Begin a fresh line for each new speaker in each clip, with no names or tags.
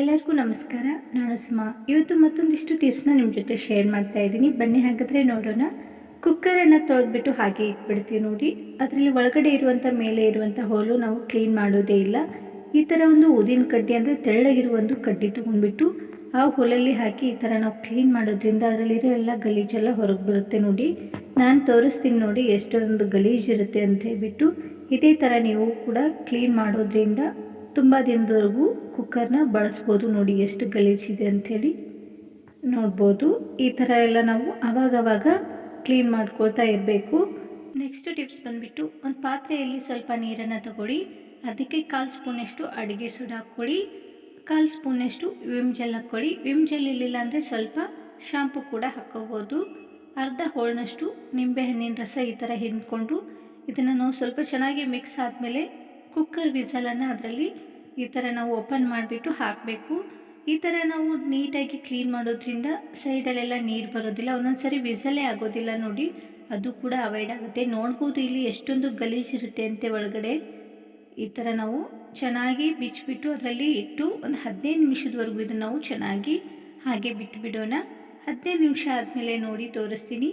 ಎಲ್ಲರಿಗೂ ನಮಸ್ಕಾರ. ನಾನು ಸುಮಾ. ಇವತ್ತು ಮತ್ತೊಂದಿಷ್ಟು ಟಿಪ್ಸ್ನ ನಿಮ್ಮ ಜೊತೆ ಶೇರ್ ಮಾಡ್ತಾ ಇದ್ದೀನಿ. ಬನ್ನಿ ಹಾಗಾದರೆ ನೋಡೋಣ. ಕುಕ್ಕರನ್ನು ತೊಳೆದ್ಬಿಟ್ಟು ಹಾಗೆ ಇಟ್ಬಿಡ್ತೀವಿ ನೋಡಿ. ಅದರಲ್ಲಿ ಒಳಗಡೆ ಇರುವಂಥ ಮೇಲೆ ಇರುವಂಥ ಹೋಲು ನಾವು ಕ್ಲೀನ್ ಮಾಡೋದೇ ಇಲ್ಲ. ಈ ಥರ ಒಂದು ಊದಿನ ಕಡ್ಡಿ ಅಂದರೆ ತೆಳ್ಳಗಿರುವ ಒಂದು ಕಡ್ಡಿ ತೊಗೊಂಡ್ಬಿಟ್ಟು ಆ ಹೊಲಲ್ಲಿ ಹಾಕಿ ಈ ಥರ ನಾವು ಕ್ಲೀನ್ ಮಾಡೋದ್ರಿಂದ ಅದರಲ್ಲಿರೋ ಎಲ್ಲ ಗಲೀಜೆಲ್ಲ ಹೊರಗೆ ಬರುತ್ತೆ ನೋಡಿ. ನಾನು ತೋರಿಸ್ತೀನಿ ನೋಡಿ ಎಷ್ಟೊಂದು ಗಲೀಜಿರುತ್ತೆ ಅಂತ ಹೇಳ್ಬಿಟ್ಟು. ಇದೇ ಥರ ನೀವು ಕೂಡ ಕ್ಲೀನ್ ಮಾಡೋದ್ರಿಂದ ತುಂಬ ದಿನದವರೆಗೂ ಕುಕ್ಕರ್ನ ಬಳಸ್ಬೋದು ನೋಡಿ ಎಷ್ಟು ಗಲೀಜಿದೆ ಅಂಥೇಳಿ ನೋಡ್ಬೋದು. ಈ ಥರ ಎಲ್ಲ ನಾವು ಆವಾಗವಾಗ ಕ್ಲೀನ್ ಮಾಡ್ಕೊಳ್ತಾ ಇರಬೇಕು. ನೆಕ್ಸ್ಟ್ ಟಿಪ್ಸ್ ಬಂದುಬಿಟ್ಟು ಒಂದು ಪಾತ್ರೆಯಲ್ಲಿ ಸ್ವಲ್ಪ ನೀರನ್ನು ತಗೊಳ್ಳಿ. ಅದಕ್ಕೆ ಕಾಲು ಸ್ಪೂನಷ್ಟು ಅಡುಗೆ ಸೋಡಾ ಹಾಕ್ಕೊಳ್ಳಿ. ಕಾಲು ಸ್ಪೂನಷ್ಟು ವಿಮ್ ಜೆಲ್ ಹಾಕ್ಕೊಳ್ಳಿ. ವಿಮ್ ಜೆಲ್ ಇರಲಿಲ್ಲ ಅಂದರೆ ಸ್ವಲ್ಪ ಶಾಂಪು ಕೂಡ ಹಾಕ್ಕೋಬೋದು ಅರ್ಧ ಹೋಳಿನಷ್ಟು ನಿಂಬೆಹಣ್ಣಿನ ರಸ ಈ ಥರ ಹಿಂಡ್ಕೊಂಡು ಇದನ್ನು ನಾವು ಸ್ವಲ್ಪ ಚೆನ್ನಾಗಿ ಮಿಕ್ಸ್ ಆದಮೇಲೆ ಕುಕ್ಕರ್ ವಿಸಲನ್ನು ಅದರಲ್ಲಿ ಈ ಥರ ನಾವು ಓಪನ್ ಮಾಡಿಬಿಟ್ಟು ಹಾಕಬೇಕು. ಈ ಥರ ನಾವು ನೀಟಾಗಿ ಕ್ಲೀನ್ ಮಾಡೋದ್ರಿಂದ ಸೈಡಲ್ಲೆಲ್ಲ ನೀರು ಬರೋದಿಲ್ಲ. ಒಂದೊಂದು ಸರಿ ವಿಸಲೇ ಆಗೋದಿಲ್ಲ ನೋಡಿ, ಅದು ಕೂಡ ಅವಾಯ್ಡ್ ಆಗುತ್ತೆ. ನೋಡ್ಬೋದು ಇಲ್ಲಿ ಎಷ್ಟೊಂದು ಗಲೀಜಿರುತ್ತೆ ಅಂತೆ ಒಳಗಡೆ. ಈ ಥರ ನಾವು ಚೆನ್ನಾಗಿ ಬಿಚ್ಚಿಬಿಟ್ಟು ಅದರಲ್ಲಿ ಇಟ್ಟು ಒಂದು ಹದಿನೈದು ನಿಮಿಷದವರೆಗೂ ಇದನ್ನು ನಾವು ಚೆನ್ನಾಗಿ ಹಾಗೆ ಬಿಟ್ಟುಬಿಡೋಣ ಹದಿನೈದು ನಿಮಿಷ ಆದಮೇಲೆ ನೋಡಿ ತೋರಿಸ್ತೀನಿ.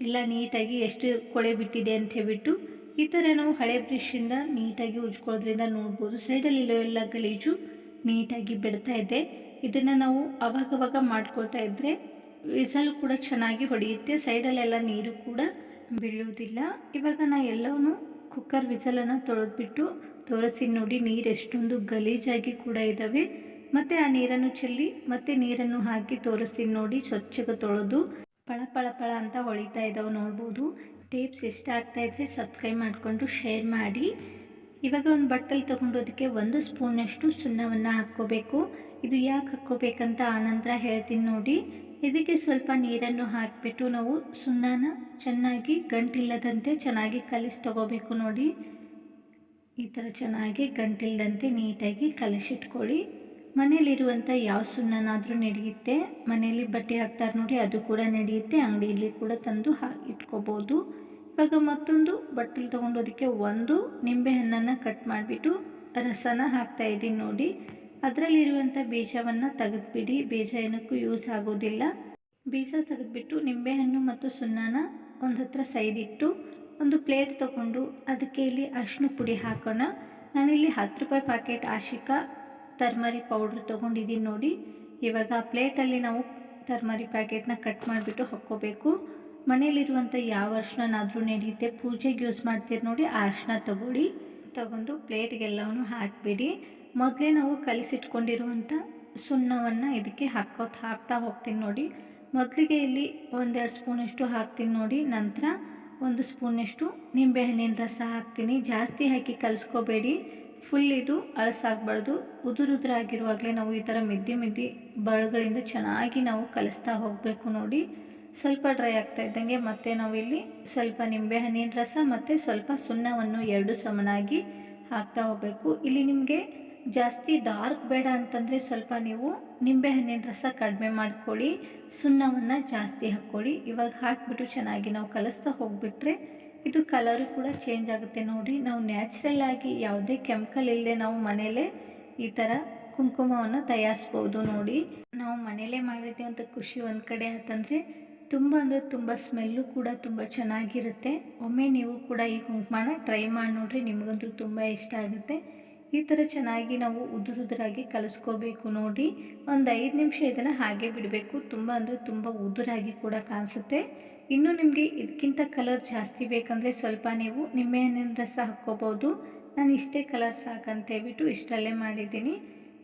ಎಲ್ಲ ನೀಟಾಗಿ ಎಷ್ಟು ಕೊಳೆ ಬಿಟ್ಟಿದೆ ಅಂತ ಹೇಳ್ಬಿಟ್ಟು ಈ ಥರ ನಾವು ಹಳೆ ಬ್ರಷಿಂದ ನೀಟಾಗಿ ಉಜ್ಕೊಳ್ಳೋದ್ರಿಂದ ನೋಡ್ಬೋದು. ಸೈಡಲ್ಲಿ ಎಲ್ಲ ಗಲೀಜು ನೀಟಾಗಿ ಬಿಡ್ತಾ ಇದೆ. ಇದನ್ನು ನಾವು ಅವಾಗವಾಗ ಮಾಡ್ಕೊಳ್ತಾ ಇದ್ದರೆ ವಿಸಲ್ ಕೂಡ ಚೆನ್ನಾಗಿ ಹೊಡೆಯುತ್ತೆ. ಸೈಡಲ್ಲೆಲ್ಲ ನೀರು ಕೂಡ ಬೀಳೋದಿಲ್ಲ ಇವಾಗ ನಾ ಎಲ್ಲವೂ ಕುಕ್ಕರ್ ವಿಸಲನ್ನು ತೊಳೆದ್ಬಿಟ್ಟು ತೋರಿಸಿ ನೋಡಿ ನೀರು ಎಷ್ಟೊಂದು ಗಲೀಜಾಗಿ ಕೂಡ ಇದ್ದಾವೆ ಮತ್ತು ಆ ನೀರನ್ನು ಚೆಲ್ಲಿ ಮತ್ತೆ ನೀರನ್ನು ಹಾಕಿ ತೋರಿಸ್ತೀನಿ ನೋಡಿ ಸ್ವಚ್ಛಗೆ ತೊಳೆದು ಪಳ ಪಳ ಪಳ ಅಂತ ಹೊಳಿತಾ ಇದ್ದಾವೆ ನೋಡ್ಬೋದು. ಟಿಪ್ಸ್ ಇಷ್ಟ ಆಗ್ತಾ ಇದ್ರೆ ಸಬ್ಸ್ಕ್ರೈಬ್ ಮಾಡಿಕೊಂಡು ಶೇರ್ ಮಾಡಿ. ಇವಾಗ ಒಂದು ಬಟ್ಟಲು ತೊಗೊಂಡೋದಕ್ಕೆ ಒಂದು ಸ್ಪೂನಷ್ಟು ಸುಣ್ಣವನ್ನು ಹಾಕ್ಕೋಬೇಕು. ಇದು ಯಾಕೆ ಹಾಕ್ಕೋಬೇಕಂತ ಆನಂತರ ಹೇಳ್ತೀನಿ ನೋಡಿ. ಇದಕ್ಕೆ ಸ್ವಲ್ಪ ನೀರನ್ನು ಹಾಕಿಬಿಟ್ಟು ನಾವು ಸುಣ್ಣನ ಚೆನ್ನಾಗಿ ಗಂಟಿಲ್ಲದಂತೆ ಚೆನ್ನಾಗಿ ಕಲಿಸಿ ತಗೋಬೇಕು ನೋಡಿ. ಈ ಥರ ಚೆನ್ನಾಗಿ ಗಂಟಿಲ್ಲದಂತೆ ನೀಟಾಗಿ ಕಲಿಸಿಟ್ಕೊಳ್ಳಿ. ಮನೇಲಿರುವಂಥ ಯಾವ ಸುಣ್ಣನಾದರೂ ನಡೆಯುತ್ತೆ ಮನೆಯಲ್ಲಿ ಬಟ್ಟೆ ಹಾಕ್ತಾರೆ ನೋಡಿ ಅದು ಕೂಡ ನಡೆಯುತ್ತೆ ಅಂಗಡಿಯಲ್ಲಿ ಕೂಡ ತಂದು ಹಾ, ಇಟ್ಕೋಬೋದು. ಇವಾಗ ಮತ್ತೊಂದು ಬಟ್ಟಲು ತೊಗೊಂಡೋದಕ್ಕೆ ಒಂದು ನಿಂಬೆಹಣ್ಣನ್ನು ಕಟ್ ಮಾಡಿಬಿಟ್ಟು ರಸನ ಹಾಕ್ತಾ ಇದ್ದೀನಿ ನೋಡಿ. ಅದರಲ್ಲಿರುವಂಥ ಬೀಜವನ್ನು ತೆಗೆದುಬಿಡಿ, ಬೀಜ ಏನಕ್ಕೂ ಯೂಸ್ ಆಗೋದಿಲ್ಲ. ಬೀಜ ತೆಗೆದುಬಿಟ್ಟು ನಿಂಬೆಹಣ್ಣು ಮತ್ತು ಸುಣ್ಣನ ಒಂದು ಹತ್ರ ಸೈಡಿಟ್ಟು ಒಂದು ಪ್ಲೇಟ್ ತೊಗೊಂಡು ಅದಕ್ಕೆ ಇಲ್ಲಿ ಅರ್ಶಿನ ಪುಡಿ ಹಾಕೋಣ. ನಾನಿಲ್ಲಿ ಹತ್ತು ರೂಪಾಯಿ ಪ್ಯಾಕೆಟ್ ಆಶಿಕಾ ತರ್ಮರಿ ಪೌಡ್ರ್ ತೊಗೊಂಡಿದ್ದೀನಿ ನೋಡಿ. ಇವಾಗ ಪ್ಲೇಟಲ್ಲಿ ನಾವು ತರ್ಮರಿ ಪ್ಯಾಕೆಟ್ನ ಕಟ್ ಮಾಡಿಬಿಟ್ಟು ಹಾಕ್ಕೋಬೇಕು. ಮನೇಲಿರುವಂಥ ಯಾವ ಅರ್ಶಿನಾದ್ರೂ ನಡೆಯುತ್ತೆ ಪೂಜೆಗೆ ಯೂಸ್ ಮಾಡ್ತೀರಿ ನೋಡಿ, ಆ ಅರ್ಶನ ತಗೊಳ್ಳಿ. ತಗೊಂಡು ಪ್ಲೇಟ್ಗೆಲ್ಲವನ್ನು ಹಾಕಿಬಿಡಿ. ಮೊದಲೇ ನಾವು ಕಲಿಸಿಟ್ಕೊಂಡಿರುವಂಥ ಸುಣ್ಣವನ್ನು ಇದಕ್ಕೆ ಹಾಕೋತ್ ಹಾಕ್ತಾ ಹೋಗ್ತೀನಿ ನೋಡಿ. ಮೊದಲಿಗೆ ಇಲ್ಲಿ ಒಂದೆರಡು ಸ್ಪೂನಷ್ಟು ಹಾಕ್ತೀನಿ ನೋಡಿ. ನಂತರ ಒಂದು ಸ್ಪೂನಷ್ಟು ನಿಂಬೆಹಣ್ಣಿನ ರಸ ಹಾಕ್ತೀನಿ. ಜಾಸ್ತಿ ಹಾಕಿ ಕಲಿಸ್ಕೋಬೇಡಿ. ಫುಲ್ ಇದು ಅಳಸಾಗಬಾರ್ದು. ಉದುರು ಉದುರಾಗಿರುವಾಗಲೇ ನಾವು ಈ ಥರ ಮಿದ್ದಿ ಮಿದ್ದಿ ಬಳ್ಗಳಿಂದ ಚೆನ್ನಾಗಿ ನಾವು ಕಲಿಸ್ತಾ ಹೋಗಬೇಕು ನೋಡಿ. ಸ್ವಲ್ಪ ಡ್ರೈ ಆಗ್ತಾ ಇದ್ದಂಗೆ ಮತ್ತೆ ನಾವಿಲ್ಲಿ ಸ್ವಲ್ಪ ನಿಂಬೆಹಣ್ಣಿನ ರಸ ಮತ್ತು ಸ್ವಲ್ಪ ಸುಣ್ಣವನ್ನು ಎರಡು ಸಮನಾಗಿ ಹಾಕ್ತಾ ಹೋಗಬೇಕು. ಇಲ್ಲಿ ನಿಮಗೆ ಜಾಸ್ತಿ ಡಾರ್ಕ್ ಬೇಡ ಅಂತಂದರೆ ಸ್ವಲ್ಪ ನೀವು ನಿಂಬೆಹಣ್ಣಿನ ರಸ ಕಡಿಮೆ ಮಾಡ್ಕೊಳ್ಳಿ. ಸುಣ್ಣವನ್ನು ಜಾಸ್ತಿ ಹಾಕ್ಕೊಳ್ಳಿ. ಇವಾಗ ಹಾಕಿಬಿಟ್ಟು ಚೆನ್ನಾಗಿ ನಾವು ಕಲಿಸ್ತಾ ಹೋಗಿಬಿಟ್ರೆ ಇದು ಕಲರು ಕೂಡ ಚೇಂಜ್ ಆಗುತ್ತೆ ನೋಡಿ. ನಾವು ನ್ಯಾಚುರಲ್ ಆಗಿ ಯಾವುದೇ ಕೆಮಿಕಲ್ ಇಲ್ಲದೆ ನಾವು ಮನೆಯಲ್ಲೇ ಈ ಥರ ಕುಂಕುಮವನ್ನು ತಯಾರಿಸ್ಬೋದು ನೋಡಿ. ನಾವು ಮನೆಯಲ್ಲೇ ಮಾಡಿರ್ತೀವಿ ಅಂತ ಖುಷಿ ಒಂದು ಕಡೆ ಅಂತಂದರೆ ತುಂಬ ಅಂದರೆ ತುಂಬ ಸ್ಮೆಲ್ಲು ಕೂಡ ತುಂಬ ಚೆನ್ನಾಗಿರುತ್ತೆ. ಒಮ್ಮೆ ನೀವು ಕೂಡ ಈ ಕುಂಕುಮನ ಟ್ರೈ ಮಾಡಿ ನೋಡ್ರಿ ನಿಮಗಂತೂ ತುಂಬ ಇಷ್ಟ ಆಗುತ್ತೆ. ಈ ಥರ ಚೆನ್ನಾಗಿ ನಾವು ಉದುರುದುರಾಗಿ ಕಲಿಸ್ಕೋಬೇಕು ನೋಡಿ. ಒಂದು ಐದು ನಿಮಿಷ ಇದನ್ನು ಹಾಗೆ ಬಿಡಬೇಕು. ತುಂಬ ಅಂದರೆ ತುಂಬ ಉದುರಾಗಿ ಕೂಡ ಕಾಣಿಸುತ್ತೆ. ಇನ್ನು ನಿಮಗೆ ಇದಕ್ಕಿಂತ ಕಲರ್ ಜಾಸ್ತಿ ಬೇಕಂದರೆ ಸ್ವಲ್ಪ ನೀವು ನಿಂಬೆಹಣ್ಣಿನ ರಸ ಹಾಕ್ಕೋಬೋದು. ನಾನು ಇಷ್ಟೇ ಕಲರ್ ಸಾಕಂತ ಹೇಳ್ಬಿಟ್ಟು ಇಷ್ಟರಲ್ಲೇ ಮಾಡಿದ್ದೀನಿ.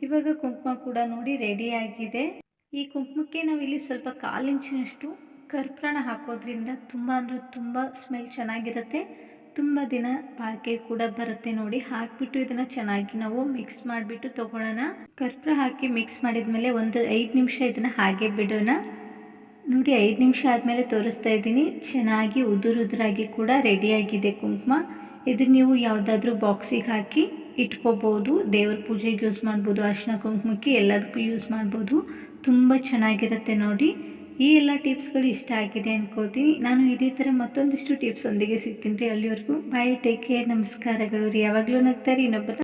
ಇವಾಗ ಕುಂಕುಮ ಕೂಡ ನೋಡಿ ರೆಡಿಯಾಗಿದೆ ಈ ಕುಂಕುಮಕ್ಕೆ ನಾವು ಇಲ್ಲಿ ಸ್ವಲ್ಪ ಕಾಲು ಇಂಚಿನಷ್ಟು ಕರ್ಪೂರಣ ಹಾಕೋದ್ರಿಂದ ತುಂಬ ಅಂದರೆ ತುಂಬ ಸ್ಮೆಲ್ ಚೆನ್ನಾಗಿರುತ್ತೆ. ತುಂಬ ದಿನ ಬಾಳಿಕೆ ಕೂಡ ಬರುತ್ತೆ ನೋಡಿ. ಹಾಕಿಬಿಟ್ಟು ಇದನ್ನು ಚೆನ್ನಾಗಿ ನಾವು ಮಿಕ್ಸ್ ಮಾಡಿಬಿಟ್ಟು ತೊಗೊಳ್ಳೋಣ. ಕರ್ಪೂರ ಹಾಕಿ ಮಿಕ್ಸ್ ಮಾಡಿದ ಮೇಲೆ ಒಂದು ಐದು ನಿಮಿಷ ಇದನ್ನು ಹಾಗೆ ಬಿಡೋಣ. ನೋಡಿ, ಐದು ನಿಮಿಷ ಆದಮೇಲೆ ತೋರಿಸ್ತಾ ಇದ್ದೀನಿ. ಚೆನ್ನಾಗಿ ಉದುರು ಉದುರಾಗಿ ಕೂಡ ರೆಡಿಯಾಗಿದೆ ಕುಂಕುಮ. ಇದು ನೀವು ಯಾವುದಾದ್ರೂ ಬಾಕ್ಸಿಗೆ ಹಾಕಿ ಇಟ್ಕೋಬೋದು. ದೇವ್ರ ಪೂಜೆಗೆ ಯೂಸ್ ಮಾಡ್ಬೋದು. ಅರ್ಶಿನ ಕುಂಕುಮಕ್ಕೆ ಎಲ್ಲದಕ್ಕೂ ಯೂಸ್ ಮಾಡ್ಬೋದು. ತುಂಬ ಚೆನ್ನಾಗಿರುತ್ತೆ ನೋಡಿ. ಈ ಎಲ್ಲ ಟಿಪ್ಸ್ಗಳು ಇಷ್ಟ ಆಗಿದೆ ಅನ್ಕೋತೀನಿ. ನಾನು ಇದೇ ಥರ ಮತ್ತೊಂದಿಷ್ಟು ಟಿಪ್ಸ್ ಒಂದಿಗೆ ಸಿಗ್ತೀನಿ ರೀ ಅಲ್ಲಿವರೆಗೂ. ಬಾಯ್ ಟೇಕ್ ಕೇರ್ ನಮಸ್ಕಾರಗಳು ರೀ. ಯಾವಾಗಲೂ ನಗ್ತಾರೆ ಇನ್ನೊಬ್ಬರ